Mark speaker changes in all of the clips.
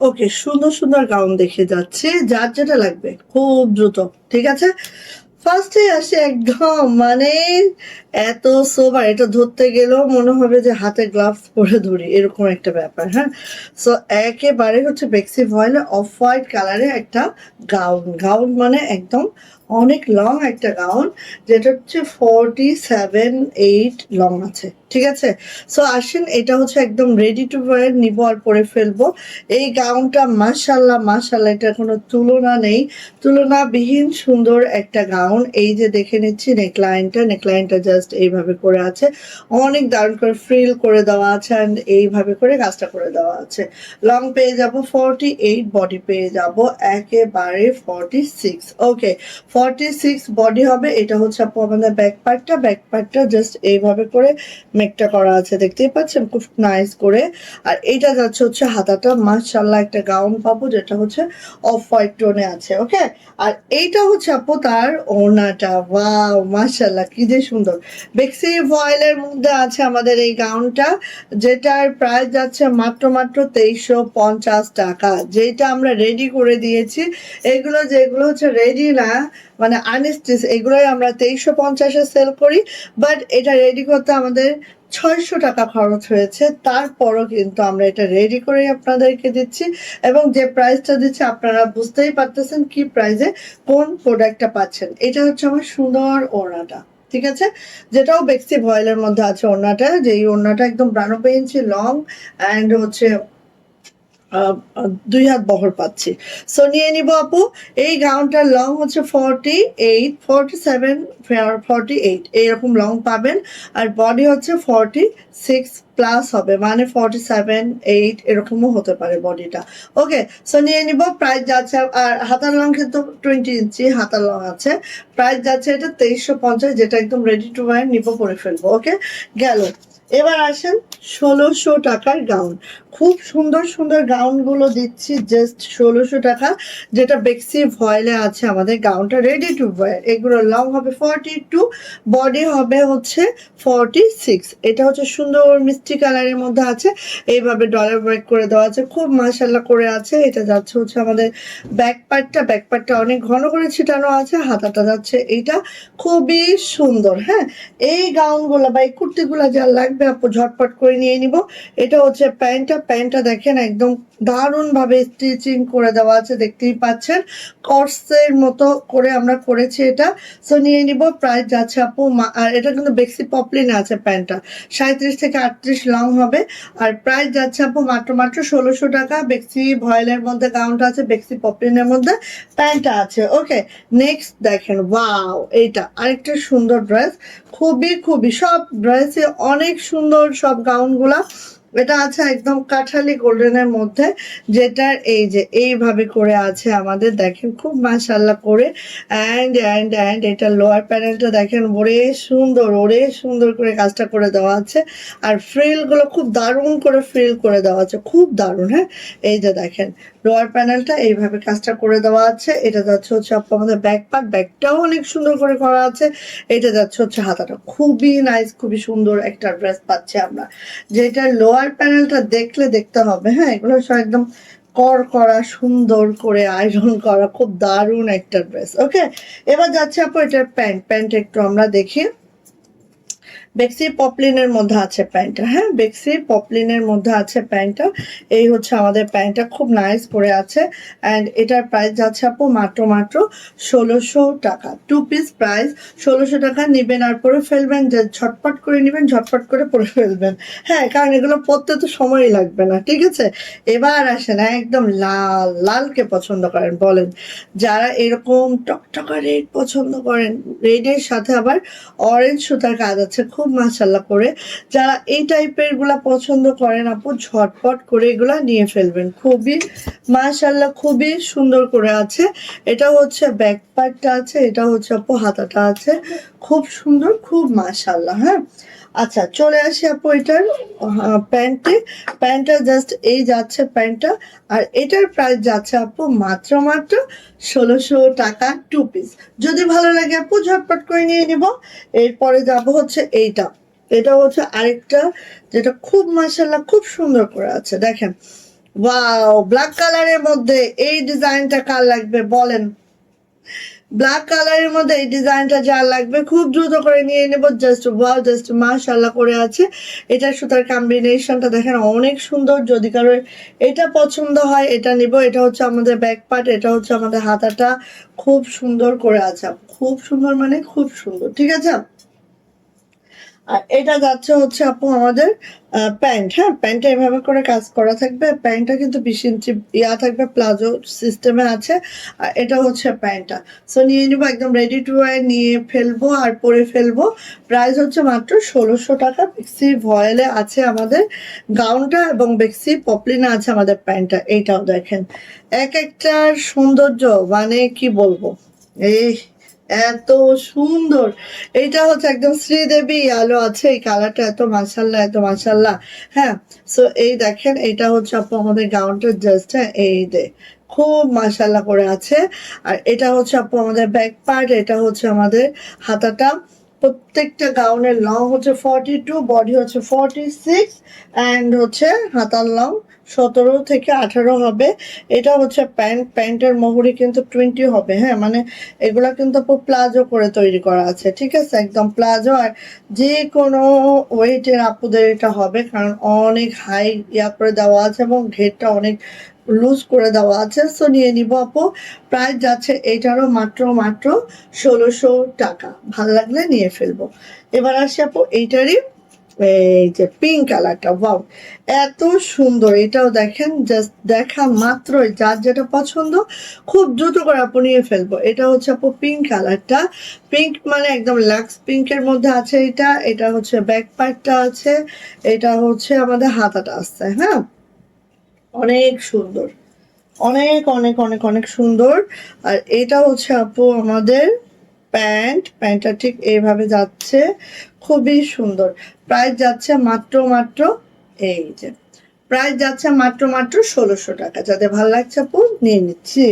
Speaker 1: ওকে, সুন্দর সুন্দর গাউন দেখে যাচ্ছে, যার যেটা লাগবে, খুব দ্রুত, ঠিক আছে? ফার্স্টে আসে একদম মানে এত সোবার এটা ধরতে গেলেও মনে হবে যে হাতে গ্লাভস পরে ধরি, এরকম একটা ব্যাপার হ্যাঁ? সো একেবারে হচ্ছে বেক্সি ভয়েলে অফ হোয়াইট কালারে একটা গাউন গাউন মানে একদম অনেক লং একটা গাউন যেটা হচ্ছে ফর্টি সেভেন এইট লং আছে, ঠিক আছে? সো আসেন, এটা হচ্ছে একদম রেডি টু ওয়ার নিবো আর পরে ফেলব। এই গাউনটা মাশাল্লাহ মাশাল্লাহ এটা কোনো তুলনা নেই। তুলনাবিহীন সুন্দর একটা গাউন এই যে দেখে নিচ্ছি নেকলাইনটা নেকলাইনটা জাস্ট এইভাবে করে আছে। অনেক দারুণ করে ফ্রিল করে দেওয়া আছে অ্যান্ড এইভাবে করে কাজটা করে দেওয়া আছে। লং পেয়ে যাব ফর্টি এইট বডি পেয়ে যাব, একেবারে forty six okay forty six body হবে, এটা হচ্ছে আপু আমাদের ব্যাক পার্টটা ব্যাক পার্টটা জাস্ট এইভাবে করে মেকটা করা আছে, দেখতেই পাচ্ছেন? খুব নাইস করে। আর এইটা যাচ্ছে হচ্ছে হাতাটা মাশাল্লাহ একটা গাউন পাবো, যেটা হচ্ছে অফ হোয়াইট টোনে আছে ওকে আর এইটা হচ্ছে আপু তার ওড়নাটা ওয়াও মাশাল্লাহ কি যে সুন্দর। বেক্সি ভয়েলের মধ্যে আছে আমাদের এই গাউনটা যেটার প্রাইস যাচ্ছে মাত্র মাত্র তেইশশো পঞ্চাশ টাকা। যেটা আমরা রেডি করে দিয়েছি, এগুলো যেগুলো হচ্ছে রেডি না মানে আনস্টিচ এগুলোই আমরা তেইশশো পঞ্চাশে সেল করি বাট এটা রেডি করতে আমাদের ছয়শো টাকা খরচ হয়েছে। তারপরও কিন্তু আমরা এটা রেডি করে আপনাদেরকে দিচ্ছি এবং যে প্রাইসটা দিচ্ছি, আপনারা বুঝতেই পারতেছেন কি প্রাইসে কোন প্রোডাক্টটা পাচ্ছেন। এটা হচ্ছে আমার সুন্দর ওড়নাটা, ঠিক আছে? যেটাও বেক্সি ভয়েলের মধ্যে আছে ওড়নাটা, যেই ওড়নাটা একদম বারানব্বই ইঞ্চি লং অ্যান্ড হচ্ছে দুই হাত বহর পাচ্ছি। সো নিয়ে নিব আপু, এই গাউনটার লং হচ্ছে forty eight forty seven forty eight এইরকম লং পাবেন। আর বডি হচ্ছে ফর্টি সিক্স প্লাস হবে মানে ফর্টি সেভেন এইট এরকমও হতে পারে বডিটা ওকে সো নিয়ে নিব প্রাইস যাচ্ছে, আর হাতার লং কিন্তু টোয়েন্টি ইঞ্চি হাতার লং আছে। প্রাইস যাচ্ছে এটা তেইশশো পঞ্চাশ, যেটা একদম রেডি টু ওয়ার নিব পরে ফেলব ওকে গেল। এবার আসেন ষোলোশো টাকার গাউন খুব সুন্দর সুন্দর গাউনগুলো দিচ্ছি জাস্ট ষোলোশো টাকা, যেটা বেক্সি ভয়েলে আছে আমাদের গাউনটা রেডি টু ওয়ার এগুলো লং হবে ফর্টি টু বডি হবে হচ্ছে ফর্টি সিক্স এটা হচ্ছে সুন্দর, মিষ্টি কালারের মধ্যে আছে। এইভাবে ডলার ওয়ার্ক করে দেওয়া আছে। খুব মাসাল্লা করে আছে। এটা যাচ্ছে হচ্ছে আমাদের ব্যাক পার্টটা ব্যাক পার্টটা অনেক ঘন করে ছিটানো আছে। হাতাটা যাচ্ছে এইটা। খুবই সুন্দর হ্যাঁ? এই গাউনগুলো বা এই কুর্তিগুলো যা লাগবে আপু, ঝটপট করে নিয়ে নিব। এটা হচ্ছে প্যান্টটা। প্যান্টটা দেখেন একদম দারুণ ভাবে স্টিচিং করে দেওয়া আছে। দেখতেই পাচ্ছেন। কর্সের মতো করে আমরা করেছি এটা। সো নিয়ে নিব। প্রাইস যাচ্ছে আপু আর এটা কিন্তু বেক্সি পপলিনে আছে প্যান্টটা। সাঁত্রিশ থেকে আটত্রিশ লং হবে। আর প্রাইস যাচ্ছে আপু মাত্র মাত্র ষোলোশো টাকা। বেক্সি ভয়েলের মধ্যে গাউনটা আছে বেক্সি পপলিনের মধ্যে প্যান্টটা আছে। ওকে নেক্সট দেখেন ওয়াও এইটা আরেকটা সুন্দর ড্রেস খুবই খুবই, সব ড্রেসে অনেক সুন্দর সব গাউনগুলা এটা আছে একদম কাঠালি গোল্ডেনের মধ্যে, যেটার এই যে এইভাবে করে আছে আমাদের, দেখেন খুব মাশাল্লাহ করে অ্যান্ড অ্যান্ড অ্যান্ড এটা লোয়ার প্যানেলটা দেখেন, ওরে সুন্দর ওরে সুন্দর করে কাজটা করে দেওয়া আছে, আর ফ্রিলগুলো খুব দারুণ করে ফ্রিল করে দেওয়া আছে, খুব দারুণ হ্যাঁ? এই যে দেখেন লোয়ার প্যানেলটা এইভাবে কাজটা করে দেওয়া আছে। এটা যাচ্ছে হচ্ছে আপু আমাদের ব্যাক পার্ট ব্যাকটাও অনেক সুন্দর করে করা আছে। এটা যাচ্ছে হচ্ছে হাতাটা। খুবই নাইস খুবই সুন্দর একটা ড্রেস পাচ্ছি আমরা। যেটা লোয়ার প্যানেলটা দেখলে দেখতে হবে হ্যাঁ? এগুলো সব একদম কর করা, সুন্দর করে আয়রন করা, খুব দারুণ একটা ড্রেস ওকে এবার যাচ্ছে আপু এটার প্যান্ট প্যান্ট একটু আমরা দেখি। বেক্সি পপলিনের মধ্যে আছে প্যান্টটা হ্যাঁ? বেক্সি পপলিনের মধ্যে আছে প্যান্টটা। এই হচ্ছে আমাদের প্যান্টটা, খুব নাইস পরে আছে। অ্যান্ড এটার প্রাইস যাচ্ছে আপু মাত্র মাত্র ষোলোশো টাকা। টু পিস প্রাইস ষোলোশো টাকা নেবেন আর পরে ফেলবেন, যে ঝটপট করে নেবেন, ঝটপট করে পরে ফেলবেন। হ্যাঁ কারণ এগুলো পরতে তো সময়ই লাগবে না, ঠিক আছে? এবার আসেন, একদম লাল, লালকে পছন্দ করেন, বলেন। যারা এরকম টকটকা রেড পছন্দ করেন, রেডের সাথে আবার অরেঞ্জ সুতার কাজ আছে, খুব মাশাল্লাহ করে যারা এই টাইপেরগুলা পছন্দ করেন আপু, ঝটপট করে এগুলা নিয়ে ফেলবেন। খুবই মাশাল্লাহ খুবই সুন্দর করে আছে। এটা হচ্ছে ব্যাক পার্টটা আছে, এটা হচ্ছে আপু হাতাটা আছে। খুব সুন্দর, খুব মাশাল্লাহ হ্যাঁ? আচ্ছা চলে আসি আপু এটার প্যান্টে। প্যান্টটা জাস্ট এই যাচ্ছে প্যান্টটা, আর এটার প্রাইস যাচ্ছে আপু মাত্র মাত্র ষোলোশো টাকা টু পিস যদি ভালো লাগে আপু, ঝটপট করে নিয়ে নিব। এরপরে যাব হচ্ছে এইটা। এটা হচ্ছে আরেকটা, যেটা খুব মাসাল্লাহ খুব সুন্দর করে আছে, দেখেন। ওয়াও ব্ল্যাক কালারের মধ্যে এই ডিজাইনটা কার লাগবে বলেন? ব্ল্যাক কালারের মধ্যে এই ডিজাইনটা যা লাগবে খুব দ্রুত করে নিয়ে নেব জাস্ট ওয়াও জাস্ট মাশাল্লাহ করে আছে। এটা সুতার কম্বিনেশনটা দেখেন অনেক সুন্দর, যদি কারও এটা পছন্দ হয় এটা নিব। এটা হচ্ছে আমাদের ব্যাক পার্ট এটা হচ্ছে আমাদের হাতাটা। খুব সুন্দর করে আছে, খুব সুন্দর মানে খুব সুন্দর, ঠিক আছে? এটা যাচ্ছে হচ্ছে আপু আমাদের প্যান্ট হ্যাঁ? প্যান্টটা এভাবে করে কাজ করা থাকবে। প্যান্টটা কিন্তু বিশ ইঞ্চি ইয়া থাকবে, প্লাজো সিস্টেমে আছে। আর এটা হচ্ছে প্যান্টটা। সো নিয়ে নিবো, একদম রেডি টু ওয়ার নিয়ে ফেলব আর পরে ফেলব। প্রাইস হচ্ছে মাত্র ষোলোশো টাকা। বেক্সি ভয়েলে আছে আমাদের। গাউনটা এবং বেক্সি পপলিনা আছে আমাদের প্যান্টটা। এইটাও দেখেন। এক একটার সৌন্দর্য মানে কি বলব? এই এত সুন্দর। এটা হচ্ছে একদম শ্রীদেবী আলো আছে, এই কালারটা এত মাসাল্লাহ এত মাসাল্লাহ হ্যাঁ সো এই দেখেন, এটা হচ্ছে আপু আমাদের গাউনটা জাস্ট হ্যাঁ এই দে খুব মাসাল্লাহ করে আছে। আর এটা হচ্ছে আপু আমাদের ব্যাক পার্ট এটা হচ্ছে আমাদের হাতাটা। প্রত্যেকটা গাউনের লং হচ্ছে ফর্টি টু বডি হচ্ছে ফর্টি সিক্স অ্যান্ড হচ্ছে হাতার লং সতেরো থেকে আঠারো হবে। এটা হচ্ছে প্যান্ট, প্যান্টের মোহরি কিন্তু টোয়েন্টি হবে হ্যাঁ? মানে এগুলা কিন্তু প্লাজো করে তৈরি করা আছে, ঠিক আছে? একদম প্লাজো, আর যে কোনো ওয়েটের আপুদের এটা হবে, কারণ অনেক হাই ইয়া করে দেওয়া আছে এবং ঘেরটা অনেক লুজ করে দেওয়া আছে। সো নিয়ে নিব আপু। প্রাইস যাচ্ছে এইটারও মাত্র মাত্র ষোলোশো টাকা। ভালো লাগলে নিয়ে ফেলব। এবার আসি আপু, এইটারই, এই যে পিঙ্ক কালারটা ওয়াও এত সুন্দর। এটাও দেখেন জাস্ট দেখা মাত্রই যার যেটা পছন্দ, খুব দ্রুত করে আপু নিয়ে ফেলব। এটা হচ্ছে আপু পিঙ্ক কালারটা পিঙ্ক মানে একদম লাক্স পিঙ্কের মধ্যে আছে এটা। এটা হচ্ছে ব্যাক পার্টটা আছে। এটা হচ্ছে আমাদের হাতাটা আছে হ্যাঁ? অনেক সুন্দর। অনেক অনেক অনেক অনেক সুন্দর। আর এটা হচ্ছে আপু আমাদের প্যান্ট। প্যান্টটা ঠিক এইভাবে যাচ্ছে। খুবই সুন্দর। প্রাইস যাচ্ছে মাত্র মাত্র এই যে, প্রাইস যাচ্ছে মাত্র মাত্র ষোলোশো টাকা। যাদের ভালো লাগছে আপু, নিয়ে নিচ্ছি।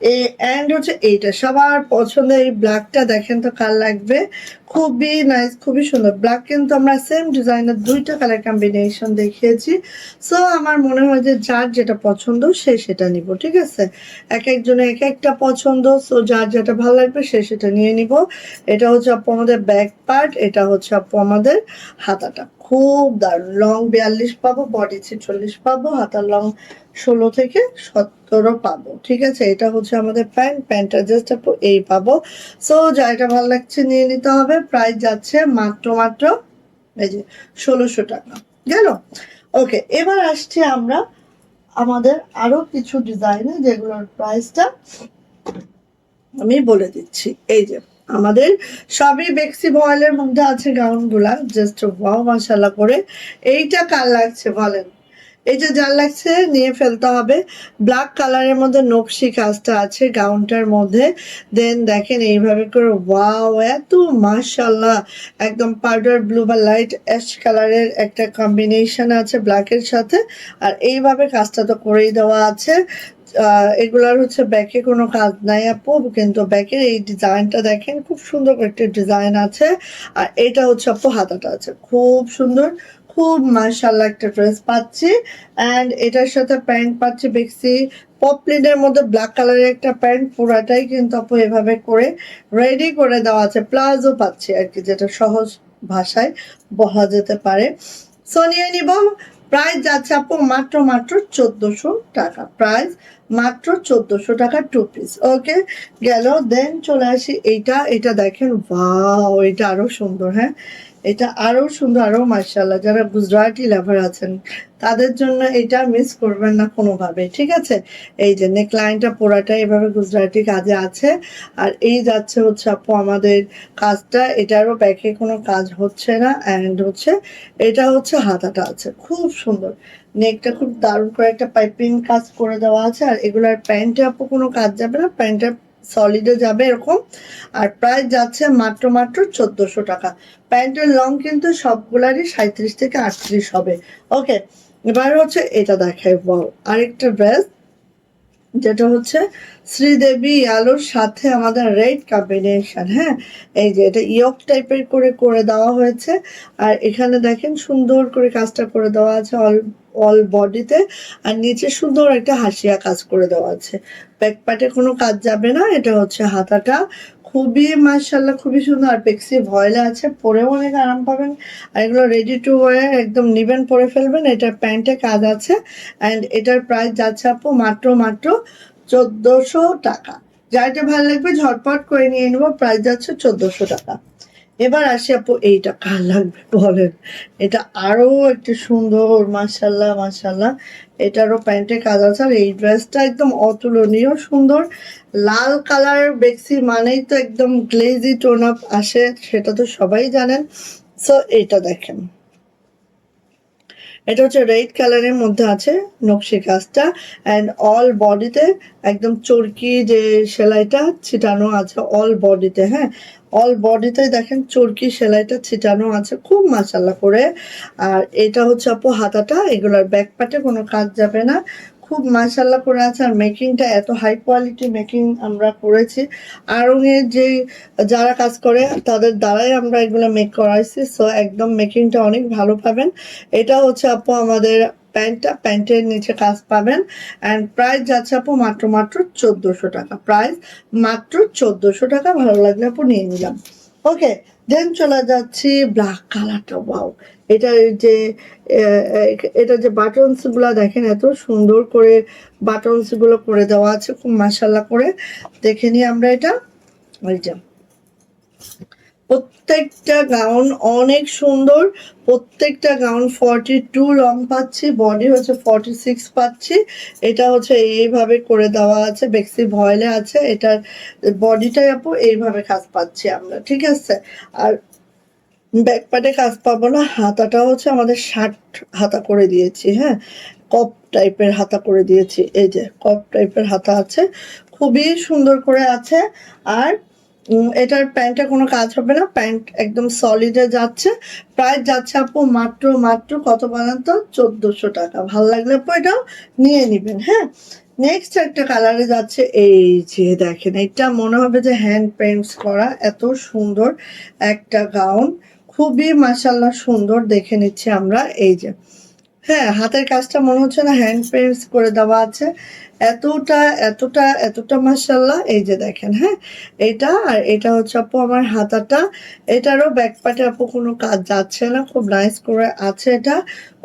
Speaker 1: এ অ্যান্ড হচ্ছে এইটা। সবার পছন্দের এই ব্ল্যাকটা দেখেন তো কার লাগবে? খুবই নাইস খুবই সুন্দর। ব্ল্যাক কিন্তু আমরা সেম ডিজাইনের দুইটা কালার কম্বিনেশন দেখিয়েছি। সো আমার মনে হয় যে যার যেটা পছন্দ, সে সেটা নিব, ঠিক আছে? এক একজনের এক একটা পছন্দ সো যার যেটা ভালো লাগবে, সে সেটা নিয়ে নিব। এটা হচ্ছে আপু আমাদের ব্যাক পার্ট এটা হচ্ছে আপু আমাদের হাতাটা। খুব দারুণ। লং বিয়াল্লিশ পাবো বডি ছেচল্লিশ পাবো, হাতার লং ষোলো থেকে সতেরো পাবো, ঠিক আছে? এটা হচ্ছে আমাদের প্যান্ট প্যান্টটা জাস্ট এই পাবো। সো যা এটা ভালো লাগছে নিয়ে নিতে হবে প্রাইস যাচ্ছে মাত্র মাত্র এই যে ষোলোশো টাকা, গেল? ওকে এবার আসছি আমরা আমাদের আরও কিছু ডিজাইনে যেগুলোর প্রাইসটা আমি বলে দিচ্ছি। এই যে আমাদের সবই বেক্সি ভয়েলের মধ্যে আছে গাউনগুলা জাস্ট ওয়াও মাসাল্লাহ করে। এইটা কার লাগছে বলেন? এই যে যার লাগছে নিয়ে ফেলতে হবে। ব্ল্যাক কালারের মধ্যে নকশি কাজটা আছে গাউনটার মধ্যে। দেন দেখেন এইভাবে করে ওয়াও এত মাশাল্লাহ একদম পাউডার ব্লু বা লাইট অ্যাশ কালারের একটা কম্বিনেশন আছে ব্ল্যাকের সাথে। আর এইভাবে কাজটা তো করেই দেওয়া আছে। এগুলার হচ্ছে ব্যাকে কোনো কাজ নাই আপু, কিন্তু ব্যাকের এই ডিজাইনটা দেখেন, খুব সুন্দর একটা ডিজাইন আছে। আর এটা হচ্ছে আপু হাতাটা আছে, খুব সুন্দর। খুব মার্শাল্লাহ একটা ড্রেস পাচ্ছি। অ্যান্ড এটার সাথে প্যান্ট পাচ্ছি বেক্সি পপলিনের মধ্যে ব্ল্যাক কালারের একটা প্যান্ট, পুরাটাই কিন্তু আপু এভাবে করে রেডি করে দেওয়া আছে। প্লাজো পাচ্ছি আর কি, যেটা সহজ ভাষায় বলা যেতে পারে। সো নিয়ে নিব প্রাইস যাচ্ছে আপু মাত্র মাত্র চোদ্দশো টাকা। প্রাইস মাত্র চোদ্দশো টাকা টু পিস ওকে গেল দেন চলে আসি এইটা। এটা দেখেন ওয়াও এটা আরও সুন্দর হ্যাঁ? এটা আরও সুন্দর, আরও মার্শাল্লাহ যারা গুজরাটি লাভার আছেন, তাদের জন্য এটা মিস করবেন না কোনোভাবে, ঠিক আছে? এই যে নেক লাইনটা পুরাটা এভাবে গুজরাটি কাজে আছে, আর এই যাচ্ছে হচ্ছে আপু আমাদের কাজটা এটারও ব্যাকে কোনো কাজ হচ্ছে না অ্যান্ড হচ্ছে এটা হচ্ছে হাতাটা আছে, খুব সুন্দর। নেকটা খুব দারুণ করে একটা পাইপিং কাজ করে দেওয়া আছে, আর এগুলার প্যান্টে আপু কোনো কাজ যাবে না প্যান্টের সলিডে যাবে এরকম। আর প্রাইস যাচ্ছে মাত্র মাত্র চোদ্দোশো টাকা। প্যান্টের লং কিন্তু সবগুলারই সাঁত্রিশ থেকে আটত্রিশ হবে। ওকে এবার হচ্ছে এটা বল আরেকটা ড্রেস যেটা হচ্ছে শ্রীদেবী আলোর সাথে আমাদের রেড কম্বিনেশন হ্যাঁ? এই যে এটা ইয়ক টাইপের করে করে দেওয়া হয়েছে। আর এখানে দেখেন সুন্দর করে কাজটা করে দেওয়া আছে অল অল বডিতে। আর নিচে সুন্দর একটা হাসিয়া কাজ করে দেওয়া আছে। ব্যাক কোনো কাজ যাবে না, এটা হচ্ছে হাতাটা। খুবই মার্শাল্লাহ খুবই সুন্দর। পেক্সি ভয়লা আছে পরেও অনেক আরাম পাবেন। আর এগুলো রেডি টু ওয়ার একদম নিবেন, পরে ফেলবেন। এটার প্যান্টে কাজ আছে। অ্যান্ড এটার প্রাইস যাচ্ছে আপু মাত্র মাত্র চোদ্দোশো টাকা। যাইটা ভালো লাগবে, ঝটপট করে নিয়ে নেব। প্রাইস যাচ্ছে চোদ্দোশো টাকা। এবার আসি আপু, এইটা কার লাগবে বলেন? এটা আরও একটু সুন্দর মাসাল্লাহ মাসাল্লাহ এটারও প্যান্টে কাজ আছে আর এই ড্রেসটা একদম অতুলনীয়, সুন্দর। লাল কালার বেক্সি মানেই তো একদম গ্লেজি টোন আপ আসে, সেটা তো সবাই জানেন। সো এটা দেখেন। এটা হচ্ছে রেড কালারের মধ্যে আছে নকশি কাজটা অ্যান্ড অল বডিতে একদম চরকি যে সেলাইটা ছিটানো আছে অল বডিতে হ্যাঁ? অল বডিতে দেখেন চরকি সেলাইটা ছিটানো আছে খুব মাসাল্লা করে। আর এটা হচ্ছে আপু হাতাটা, এগুলোর ব্যাক পার্টে কোনো কাজ যাবে না। খুব মাসাল্লা করে আছে আর মেকিংটা এত হাই কোয়ালিটি মেকিং আমরা করেছি। আরঙের যে যারা কাজ করে, তাদের দ্বারাই আমরা এগুলো মেক করাইছি। সো একদম মেকিংটা অনেক ভালো পাবেন। এটা হচ্ছে আপু আমাদের প্যান্টটা। প্যান্টের নিচে কাজ পাবেন। অ্যান্ড প্রাইস যাচ্ছে আপু মাত্র মাত্র চোদ্দোশো টাকা। প্রাইস মাত্র চোদ্দোশো টাকা। ভালো লাগলে আপু নিয়ে নিলাম। ওকে দেন চলে যাচ্ছি ব্ল্যাক কালারটা বাউ এটা যে এটা যে বাটনসগুলা দেখেন, এত সুন্দর করে বাটনসগুলো করে দেওয়া আছে, খুব মাসাল্লা করে। দেখে নিই আমরা এটা। ওই যে প্রত্যেকটা গাউন অনেক সুন্দর, প্রত্যেকটা গাউন ফর্টি টু লং পাচ্ছি বডি হচ্ছে ফর্টি সিক্স পাচ্ছি। এটা হচ্ছে এইভাবে করে দেওয়া আছে বেক্সি ভয়েলে আছে, এটার বডিটাই আপু এইভাবে কাজ পাচ্ছি আমরা, ঠিক আছে? আর ব্যাক কাজ পাবো না হাতাটা হচ্ছে আমাদের ষাট হাতা করে দিয়েছি হ্যাঁ? কপ টাইপের হাতা করে দিয়েছি, এই যে কপ টাইপের হাতা আছে, খুবই সুন্দর করে আছে। আর এটার প্যান্টে কোনো কাজ হবে না। প্যান্ট একদম সলিডে যাচ্ছে। প্রায় যাচ্ছে আপু মাত্র মাত্র কত বলেন তো? চোদ্দোশো টাকা। ভালো লাগলে আপু এটাও নিয়ে নিবেন হ্যাঁ? নেক্সট একটা কালারে যাচ্ছে, এই যে দেখেন, এটা মনে হবে যে হ্যান্ড পেন্টস করা। এত সুন্দর একটা গাউন খুবই মাসাল্লাহ সুন্দর দেখে নিচ্ছি আমরা, এই যে। হ্যাঁ হাতের কাজটা মনে হচ্ছে না হ্যান্ড পেন্টস করে দেওয়া আছে। এতটা এতটা এতটা মাসাল্লাহ এই যে দেখেন হ্যাঁ এটা আর এটা হচ্ছে আপু আমার হাতাটা। এটারও ব্যাক পার্টে আপু কোনো কাজ যাচ্ছে না, খুব নাইস করে আছে এটা,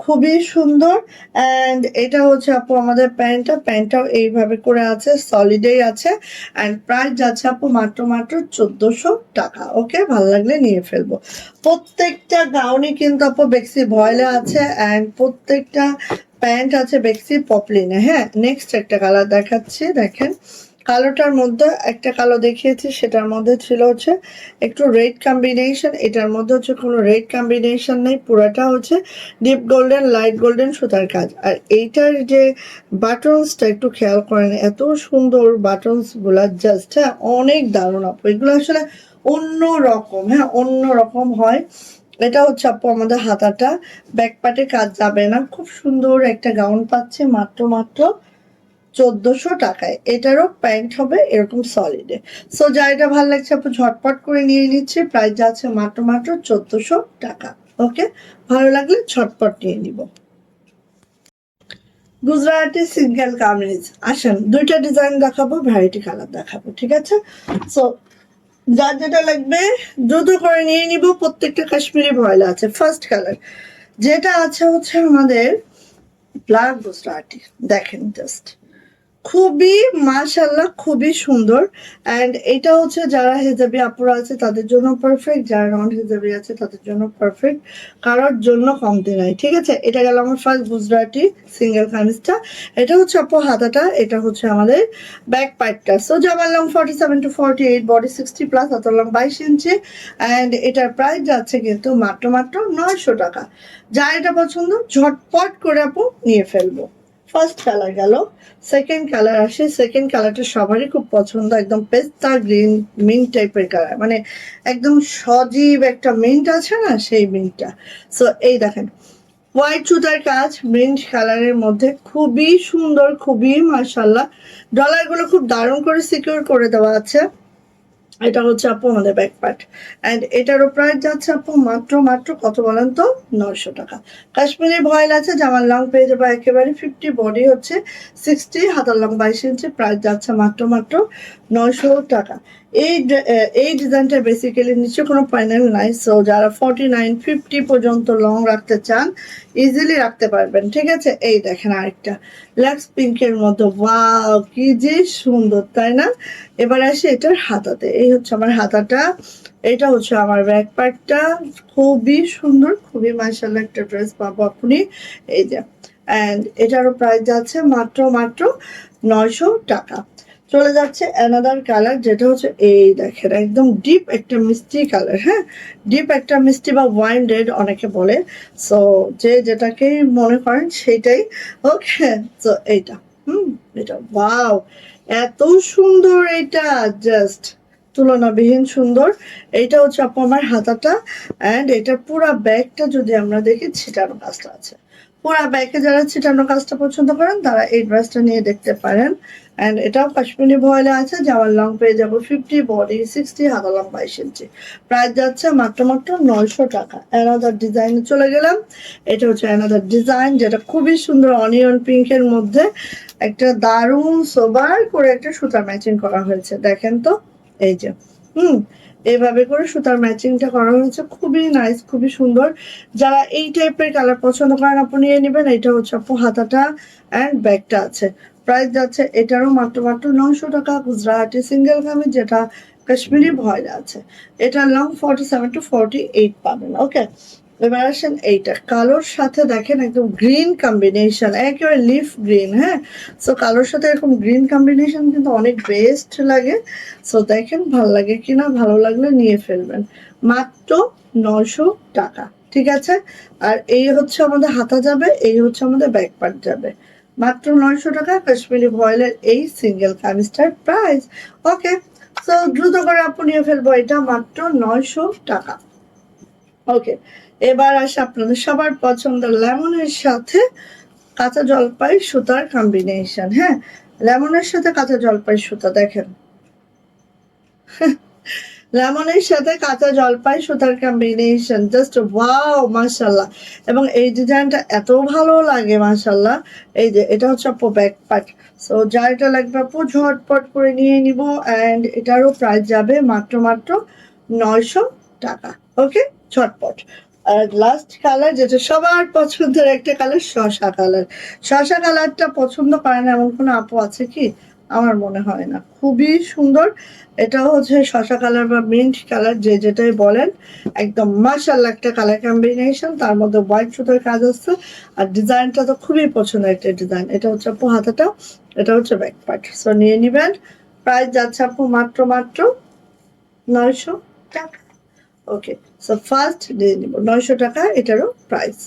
Speaker 1: খুবই সুন্দর। অ্যান্ড এটা হচ্ছে আপু আমাদের প্যান্টটা, প্যান্টটাও এইভাবে করে আছে সলিডেই আছে। অ্যান্ড প্রাইস যাচ্ছে আপু মাত্র মাত্র চোদ্দোশো টাকা ওকে ভালো লাগলে নিয়ে ফেলব। প্রত্যেকটা গাউনই কিন্তু আপু বেক্সি ভয়েলে আছে অ্যান্ড প্রত্যেকটা প্যান্ট আছে বেক্সি পপলিনে হ্যাঁ? নেক্সট একটা কালার দেখাচ্ছি, দেখেন। কালোটার মধ্যে একটা কালো দেখিয়েছি, সেটার মধ্যে ছিল হচ্ছে একটু রেড কম্বিনেশন এটার মধ্যে হচ্ছে কোনো রেড কম্বিনেশন নেই, পুরাটা হচ্ছে ডিপ গোল্ডেন লাইট গোল্ডেন সুতার কাজ। আর এইটার যে বাটনসটা একটু খেয়াল করেন, এত সুন্দর বাটনসগুলা জাস্ট হ্যাঁ অনেক দারুণ, আপু। এগুলো আসলে অন্য রকম হ্যাঁ অন্য রকম হয়। এটা হচ্ছে আপু আমাদের হাতাটা। ব্যাক পার্টে কাজ যাবে না। খুব সুন্দর একটা গাউন পাচ্ছে মাত্র মাত্র চোদ্দশো টাকায়। এটারও প্যান্ট হবে এরকম সলিডে সো যা এটা ভালো লাগছে আপু, ঝটপট করে নিয়ে নিচ্ছে। প্রাইস আছে মাত্র মাত্র চোদ্দশো টাকা। ওকে ভালো লাগলে ঝটপট নিয়ে নিব। গুজরাটি সিঙ্গেল কামিজ। আসেন, দুইটা ডিজাইন দেখাবো ভ্যারাইটি কালার দেখাবো, ঠিক আছে? সো যার যেটা লাগবে, দ্রুত করে নিয়ে নিব। প্রত্যেকটা কাশ্মীরি ভয়লা আছে ফার্স্ট কালার যেটা আছে হচ্ছে আমাদের ব্ল্যাক গুজরাটি দেখেন জাস্ট খুবই মাশাল্লাহ খুবই সুন্দর। অ্যান্ড এটা হচ্ছে যারা হেজাবি আপুরা আছে, তাদের জন্য পারফেক্ট যারা নন হেজাবি আছে, তাদের জন্য পারফেক্ট কারোর জন্য কমতে নাই, ঠিক আছে? এটা গেল আমার ফার্স্ট গুজরাটি সিঙ্গেল কামিজটা। এটা হচ্ছে আপু হাতাটা, এটা হচ্ছে আমাদের ব্যাক পার্টটা সো জামার long forty seven to forty eight body sixty plus হাতার লং বাইশ ইঞ্চি। অ্যান্ড এটার প্রাইস যাচ্ছে কিন্তু মাত্র মাত্র নয়শো টাকা। যা এটা পছন্দ, ঝটপট করে আপু নিয়ে ফেলব। ফার্স্ট কালার গেল সেকেন্ড কালার আসে সেকেন্ড কালারটা সবারই খুব পছন্দ, একদম পেস্তা গ্রিন মিন্ট টাইপের কালার মানে একদম সজীব একটা মিন্ট আছে না, সেই মিন্টটা সো এই দেখেন হোয়াইট সুতার কাজ মিন্ট কালারের মধ্যে খুবই সুন্দর, খুবই মার্শাল্লাহ ডলারগুলো খুব দারুণ করে সিকিউর করে দেওয়া আছে। এটা হচ্ছে আপু আমাদের ব্যাক পার্ট অ্যান্ড এটারও প্রাইস যাচ্ছে আপু মাত্র মাত্র কত বলেন তো? নয়শো টাকা। কাশ্মীরি ভয়েল আছে জামার লং পেয়ে যাব একেবারে ফিফটি বডি হচ্ছে সিক্সটি হাতার লং বাইশ ইঞ্চি প্রাইস যাচ্ছে মাত্র মাত্র নয়শো টাকা। এই এই ডিজাইনটা বেসিক্যালি নিচে কোনো প্যানেল নাই সো যারা ফর্টি নাইন ফিফটি পর্যন্ত লং রাখতে চান ইজিলি রাখতে পারবেন, ঠিক আছে? এই দেখেন আরেকটা ল্যাক্স পিঙ্কের মধ্যে ওয়াও কি যে সুন্দর, তাই না? এবার আসি এটার হাতাতে, এই হচ্ছে আমার হাতাটা, এটা হচ্ছে আমার ব্যাক পার্টটা খুবই সুন্দর, খুবই মার্শাল একটা ড্রেস পাবো আপনি, এই যে অ্যান্ড এটারও প্রাইস যাচ্ছে মাত্র মাত্র নয়শো টাকা। চলে যাচ্ছে অ্যানাদার কালার যেটা হচ্ছে এই দেখেন, একদম ডিপ একটা মিষ্টি কালার হ্যাঁ? ডিপ একটা মিষ্টি বা ওয়াইন রেড অনেকে বলে। সো যে যেটাকে মনে করেন সেটাই ওকে তো এইটা, হুম, এটা ওয়াও এত সুন্দর এটা জাস্ট তুলনাবিহীন সুন্দর। এইটা হচ্ছে আপু আমার হাতাটা অ্যান্ড এটা পুরা ব্যাগটা যদি আমরা দেখি, ছিটানো কাজটা আছে। পুরা ব্যাগে যারা ছিটানো কাজটা পছন্দ করেন, তারা এই ড্রেসটা নিয়ে দেখতে পারেন। অ্যান্ড এটাও কাশ্মীরি ভয়েলে আছে, যাওয়ার লং পেয়ে যাব ফিফটি বডি সিক্সটি হাতা লং বাইশ ইঞ্চি। প্রাইস যাচ্ছে মাত্র মাত্র নয়শো টাকা। অ্যানাদার ডিজাইনে চলে গেলাম। এটা হচ্ছে অ্যানাদার ডিজাইন যেটা খুবই সুন্দর অনিয়ন পিঙ্কের মধ্যে একটা দারুণ সোবার করে একটা সুতা ম্যাচিং করা হয়েছে। দেখেন তো। এই যে, হুম, এভাবে করে সুতার ম্যাচিংটা করা হয়েছে। খুবই নাইস খুবই সুন্দর। যারা এই টাইপের কালার পছন্দ করেন আপনি নিয়ে নেবেন। এটা হচ্ছে আপু হাতাটা অ্যান্ড ব্যাগটা আছে। প্রাইস যাচ্ছে, এটারও মাত্র মাত্র নয়শো টাকা গুজরাটি সিঙ্গেল কামিজ যেটা কাশ্মীরি ভয় আছে। এটা long forty seven to forty eight পাবেন ওকে এবার আসেন এইটা। কালোর সাথে দেখেন একদম গ্রিন কম্বিনেশন একেবারে লিফ গ্রিন হ্যাঁ? সো কালোর সাথে এরকম গ্রিন কম্বিনেশন কিন্তু অনেক বেস্ট লাগে। সো দেখেন ভালো লাগে কিনা, ভালো লাগলে নিয়ে ফেলবেন। মাত্র নশো টাকা, ঠিক আছে? আর এই হচ্ছে আমাদের হাতা যাবে, এই হচ্ছে আমাদের ব্যাক পার্ট যাবে। মাত্র নয়শো টাকা, কাশ্মীরি ভয়েলের এই সিঙ্গেল কামিজটার প্রাইস ওকে সো দ্রুত করে আপনি নিয়ে ফেলব, এটা মাত্র নয়শো টাকা। ওকে এবার আসে আপনাদের সবার পছন্দ লেমনের সাথে কাঁচা জলপাই সুতার কম্বিনেশন হ্যাঁ? লেমনের সাথে কাঁচা জলপাই সুতা, দেখেন। লেমনের সাথে কাঁচা জলপাই সুতার কম্বিনেশন জাস্ট ওয়াও মাশাল্লাহ এবং এই ডিজাইনটা এত ভালো লাগে মাশাল্লাহ এই যে, এটা হচ্ছে আপু ব্যাক পার্ট সো যা এটা লাগবে আপু, ঝটপট করে নিয়ে নিব অ্যান্ড এটারও প্রাইস যাবে মাত্র মাত্র নয়শো টাকা। ওকে ঝটপট আর লাস্ট কালার যেটা সবার পছন্দের একটা কালার শশা কালার শশা কালারটা পছন্দ করে না, এমন কোনো আপু আছে কি? আমার মনে হয় না। খুবই সুন্দর। এটা হচ্ছে শশা কালার বা মিন্ট কালার যে যেটাই বলেন। একদম মার্শাল একটা কালার কম্বিনেশন তার মধ্যে হোয়াইট সুতোর কাজ আসছে আর ডিজাইনটা তো খুবই পছন্দের একটা ডিজাইন এটা হচ্ছে আপু হাতাটা, এটা হচ্ছে ব্যাক পার্ট সো নিয়ে নিবেন। প্রাইস যাচ্ছে আপু মাত্র মাত্র নয়শো টাকা। ওকে সো ফার্স্ট নিয়ে নিব। নয়শো টাকা এটারও প্রাইস